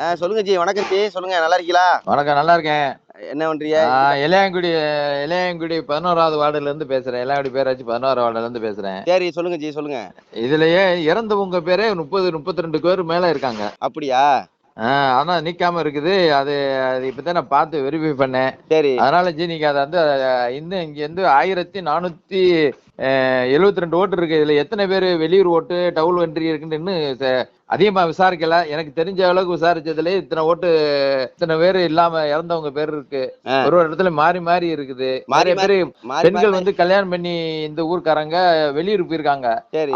சொல்லுங்க ஜி வணக்கம் ஜி சொல்லுங்க நல்லா இருக்கீங்களா? வணக்கம் நல்லா இருக்கேன். என்ன பண்றீங்க? இளையாங்குடி இளையாங்குடி பதினோராவது வார்டுல இருந்து பேசுறேன். இளையாங்குடி பேராட்சி பதினோராவது வார்டுல இருந்து பேசுறேன். சரி சொல்லுங்க ஜி சொல்லுங்க. இதுலயே இறந்தவங்க பேரே முப்பது முப்பத்தி ரெண்டு பேர் மேல இருக்காங்க. அப்படியா? ஆஹ் ஆனா நிக்காம இருக்குது. அது அது இப்பதான் நான் பார்த்து வெரிஃபை பண்ணேன். சரி. அதனால ஜி நீங்க அதை வந்து இன்னும் இங்க இருந்து ஆயிரத்தி நானூத்தி எழுபத்தி ரெண்டு ஓட்டு இருக்கு. இதுல எத்தனை பேர் வெளியூர் ஓட்டு டவுல் என்ட்ரி இருக்குன்னு அதிகமா விசாரிக்கல. எனக்கு தெரிஞ்ச அளவுக்கு விசாரிச்சதுல இத்தனை ஓட்டு இத்தனை பேர் இல்லாம இறந்தவங்க பேர் இருக்கு. ஒரு ஒரு இடத்துல மாறி மாறி இருக்குது. மாறி பேரு மாறி பெண்கள் வந்து கல்யாணம் பண்ணி இந்த ஊர்க்காரங்க வெளியூர் போயிருக்காங்க.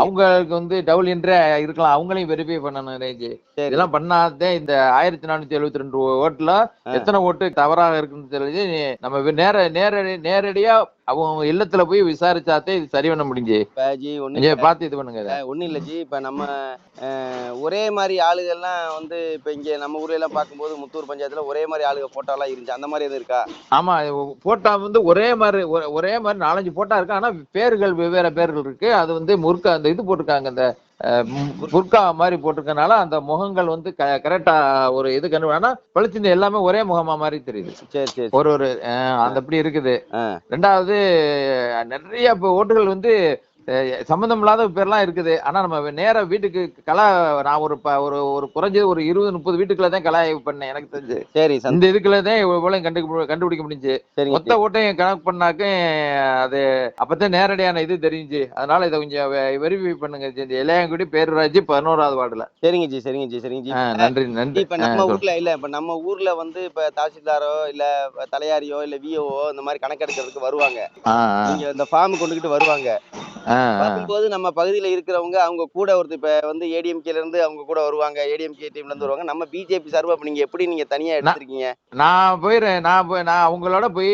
அவங்களுக்கு வந்து டபுள் என்ட்ரே இருக்கலாம். அவங்களையும் வெரிஃபை பண்ணணும் சரி. இதெல்லாம் பண்ணாதே இந்த ஆயிரத்தி நானூத்தி எழுபத்தி ரெண்டு ஓட்டுல எத்தனை ஓட்டு தவறாக இருக்குன்னு தெரிஞ்சு நம்ம நேர நேரடி நேரடியா அவங்க இல்லத்துல போய் விசாரிச்சாத்தே இது சரி பண்ண முடிஞ்சு. ஒண்ணு பார்த்து இது பண்ணுங்க. ஒன்றும் இல்லை ஜி. இப்போ நம்ம ஒரே மாதிரி ஆளுகள்லாம் வந்து இப்போ இங்கே நம்ம ஊர்ல எல்லாம் பார்க்கும்போது முத்தூர் பஞ்சாயத்தில் ஒரே மாதிரி ஆளுக போட்டோலாம் இருந்துச்சு. அந்த மாதிரி எதுவும் இருக்கா? ஆமா போட்டா வந்து ஒரே மாதிரி ஒரே- மாதிரி நாலஞ்சு போட்டா இருக்கு. ஆனா பேர்கள் வெவ்வேறு பேர்கள் இருக்கு. அது வந்து முறுக்கா அந்த இது போட்டிருக்காங்க அந்த புர்கா மாதிரி போட்டிருக்கனால அந்த முகங்கள் வந்து கரெக்டா ஒரு இது கண்டு ஆனா எல்லாமே ஒரே முகமா மாதிரி தெரியுது. சரி சரி ஒரு ஒரு அந்த அப்படி இருக்குது. ரெண்டாவது நிறைய ஓட்டுகள் வந்து சம்மந்தம் இல்லாத பேர்லாம் இருக்குது. ஆனா நம்ம நேரா வீட்டுக்கு கலா நான் ஒரு ஒரு ஒரு குறைஞ்சது ஒரு இருபது முப்பது வீட்டுக்குள்ள தான் கலா பண்ணேன் எனக்கு தெரிஞ்சு. சரி இந்த இதுக்குள்ள தான் இவ்வளவு கண்டு கண்டுபிடிக்க முடிஞ்சு. சரிங்க மொத்த ஓட்டையும் கணக்கு பண்ணாக்க அது அப்பதான் நேரடியான இது தெரிஞ்சு அதனால இதை கொஞ்சம் வெரிஃபை பண்ணுங்க ஜி. இளையாங்குடி பேரூராட்சி பதினோராவது வார்டுல. சரிங்க ஜி சரிங்க ஜி சரிங்க ஜி. நன்றி நன்றி. இப்ப நம்ம. ஊர்ல இல்ல இப்ப நம்ம ஊர்ல வந்து இப்ப தாசில்தாரோ இல்ல தலையாரியோ இல்ல விஓஓ இந்த மாதிரி கணக்கெடுக்கிறதுக்கு வருவாங்க. நீங்க இந்த ஃபார்ம் கொண்டுகிட்டு வருவாங்க. வரும்போது நம்ம பகுதியில இருக்கிறவங்க அவங்க கூட ஒருத்தர் இப்ப வந்து ஏடிஎம்கேல இருந்து அவங்க கூட வருவாங்க ஏடிஎம்கே டீம்ல இருந்து வருவாங்க. நம்ம பிஜேபி சார்பா இப்ப நீங்க எப்படி நீங்க தனியா எடுத்திருக்கீங்க? நான் போயிடுறேன் நான் போய் நான் அவங்களோட போய்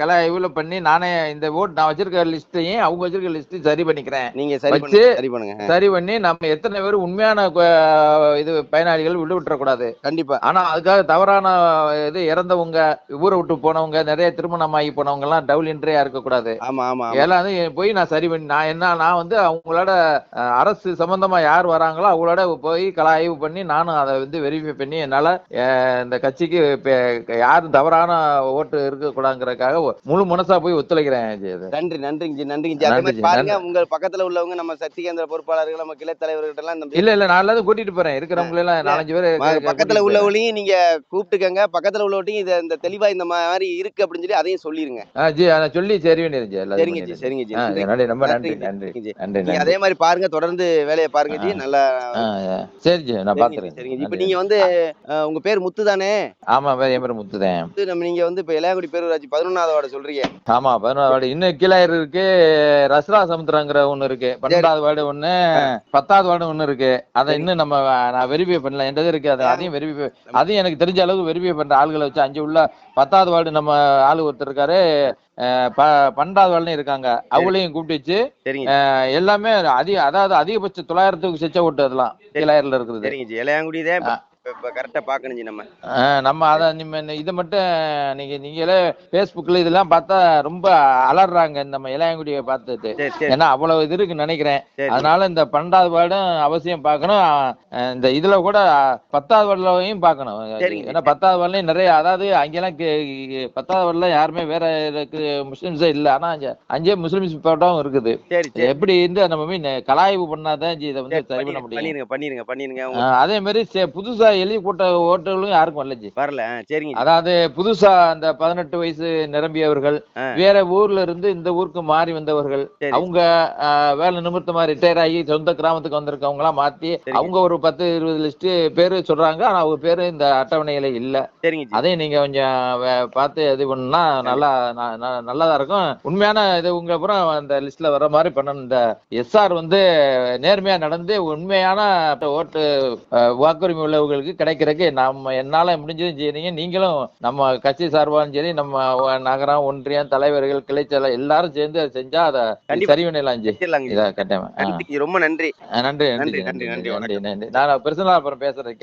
கலா இவ்வளவு பண்ணி நானே இந்த ஓட் நான் வச்சிருக்க லிஸ்ட்டையும் அவங்க வச்சிருக்க லிஸ்ட்டையும் சரி பண்ணிக்கிறேன். நீங்க சரி சரி பண்ணுங்க. சரி பண்ணி நம்ம எத்தனை பேர் உண்மையான இது பயனாளிகள் விட்டு விட்டுறக்கூடாது. கண்டிப்பா. ஆனா அதுக்காக தவறான இது இறந்தவங்க ஊரை விட்டு போனவங்க நிறைய திருமணம் ஆகி போனவங்க எல்லாம் டபுள் என்ட்ரியா இருக்கக்கூடாது. ஆமா ஆமா வந்து போய் நான் சரி பண்ணி நான் என்ன நான் வந்து அவங்களோட அரசு சம்பந்தமா யார் வராங்களோ அவங்களோட போய் கல ஆய்வு பண்ணி நானும் அதை வந்து வெரிஃபை பண்ணி என்னால இந்த கட்சிக்கு யாரும் தவறான ஓட்டு இருக்கக்கூடாதுங்கிறதுக்காக முழு மனசா போய் ஒத்துழைக்கிறேன். நன்றி நன்றிங்க நன்றிங்க பாருங்க உங்க பக்கத்துல உள்ளவங்க நம்ம சக்தி கேந்திர பொறுப்பாளர்கள் நம்ம கிளை தலைவர்கிட்ட எல்லாம் இல்ல இல்ல நான் எல்லாத்தையும் கூட்டிட்டு போறேன். இருக்கிறவங்க எல்லாம் நாலஞ்சு பேர் பக்கத்துல உள்ளவங்களையும் நீங்க கூப்பிட்டுக்கங்க. பக்கத்துல உள்ளவட்டையும் இத இந்த தெளிவா இந்த மாதிரி இருக்கு அப்படின்னு சொல்லி அதையும் சொல்லிருங்க. ஜி அதை சொல்லி சரி எல்லாத்தையும் சரிங்க ஜி. சரிங்க ஜி. நன்றி ரொம்ப நன்றி. நன்றி, நன்றி அதே மாதிரி பாருங்க தொடர்ந்து வேலையை பாருங்க ஜி. நல்லா. சரி ஜி நான் பாத்துறேன் சரிங்க. இப்ப. நீங்க வந்து உங்க பேர் முத்து தானே? ஆமா என் பேர் முத்துதேன் முத்து நம்ம நீங்க வந்து இப்ப இளையாங்குடி பேரூராட்சி பதினொன்னாவது வார்டு சொல்றீங்க. ஆமா பதினோரு வார்டு. இன்னும் கீழாயிரம் இருக்கு ரஸ்ரா சமுத்திரங்கிற ஒண்ணு இருக்கு. பன்னெண்டாவது வார்டு ஒண்ணு பத்தாவது வார்டு ஒண்ணு இருக்கு. அதை. இன்னும் நம்ம நான் வெரிஃபை பண்ணல. என்கிட்ட இருக்கு. அதை அதையும் வெரிஃபை அதையும் எனக்கு தெரிஞ்ச அளவுக்கு வெரிஃபை பண்ற ஆளுகளை வச்சு அஞ்சு உள்ள பத்தாவது வார்டு நம்ம ஆளு ஒருத்தர் இருக்காரு. பன்னெண்டாவது வார்டுலையும் இருக்காங்க. அவங்களையும் கூப்பிட்டு வச்சு எல்லாமே அதிக அதாவது அதிகபட்ச தொள்ளாயிரத்துக்கு செச்ச ஓட்டு அதெல்லாம். கீழாயிரம்ல இருக்குது சரிங்க ஜி. இளையாங்குடி தான் இப்ப- இப்ப- இப்ப கரெக்டா பாக்கணும் ஜி நம்ம. அத நிம்ம இதை மட்டும் நீங்க நீங்களே Facebookல இதெல்லாம் பார்த்தா ரொம்ப அலறாங்க நம்ம இளையாங்குடியை பார்த்துட்டு. ஏன்னா அவ்வளவு இது இருக்குன்னு நினைக்கிறேன். அதனால இந்த பன்னெண்டாவது வார்டும் அவசியம் பார்க்கணும். இந்த இதுல கூட பத்தாவது வார்டுலையும் பார்க்கணும். ஏன்னா பத்தாவது வார்டுலையும் நிறைய அதாவது அங்கெல்லாம் பத்தாவது வார்டுல யாருமே வேற முஸ்லிம்ஸே இல்ல. ஆனா அங்க அஞ்சே முஸ்லிம்ஸ் போட்டோம் இருக்குது. எப்படி இருந்து நம்ம கலாய்வு பண்ணாதான் இதை வந்து சரி, பண்ண முடியும். பண்ணிருங்க பண்ணிருங்க அதே மாதிரி சே- புதுசா எழுதி போட்ட ஓட்டுகளும் யாருக்கும் வரல ஜி வரல சரிங்க. அதாவது புதுசா அந்த பதினெட்டு வயசு நிரம்பியவர்கள். வேற ஊர்ல இருந்து இந்த ஊருக்கு மாறி வந்தவர்கள். அவங்க வேலை நிமித்தமா ரிட்டையர் ஆகி சொந்த கிராமத்துக்கு வந்திருக்கவங்க எல்லாம் மாத்தி. அவங்க ஒரு பத்து இருபது லிஸ்ட் பேரு சொல்றாங்க ஆனா அவங்க பேரு இந்த அட்டவணையில இல்ல சரிங்க அதையும் நீங்க கொஞ்சம் பார்த்து இது பண்ணா நல்லா நல்லதா இருக்கும் உண்மையான இது உங்க அப்புறம் அந்த லிஸ்ட்ல வர மாதிரி பண்ணணும் இந்த எஸ்ஆர் வந்து நேர்மையா நடந்து உண்மையான ஓட்டு வாக்குரிமை உள்ளவர்களுக்கு கிடைக்கிறதுக்கு நம்ம என்னால முடிஞ்சதும் செய்றீங்க நீங்களும் நம்ம கட்சி சார்பாலும் சரி நம்ம நகரம் ஒன்றியம் தலைவர்கள் கிளைச்சல எல்லாரும் சேர்ந்து அதை செஞ்சா அதை கண்டிப்பா. சரி பண்ணிடலாம் ஜி வச்சிடலாங்க ஜி. இதை கட்டாயமா? ஆ. நன்றி ஜி, ரொம்ப நன்றி. நன்றி நன்றி, நன்றி நன்றி, நன்றி நன்றி, நன்றி நன்றி நான் பர்சனலா அப்புறம் பேசுறேன்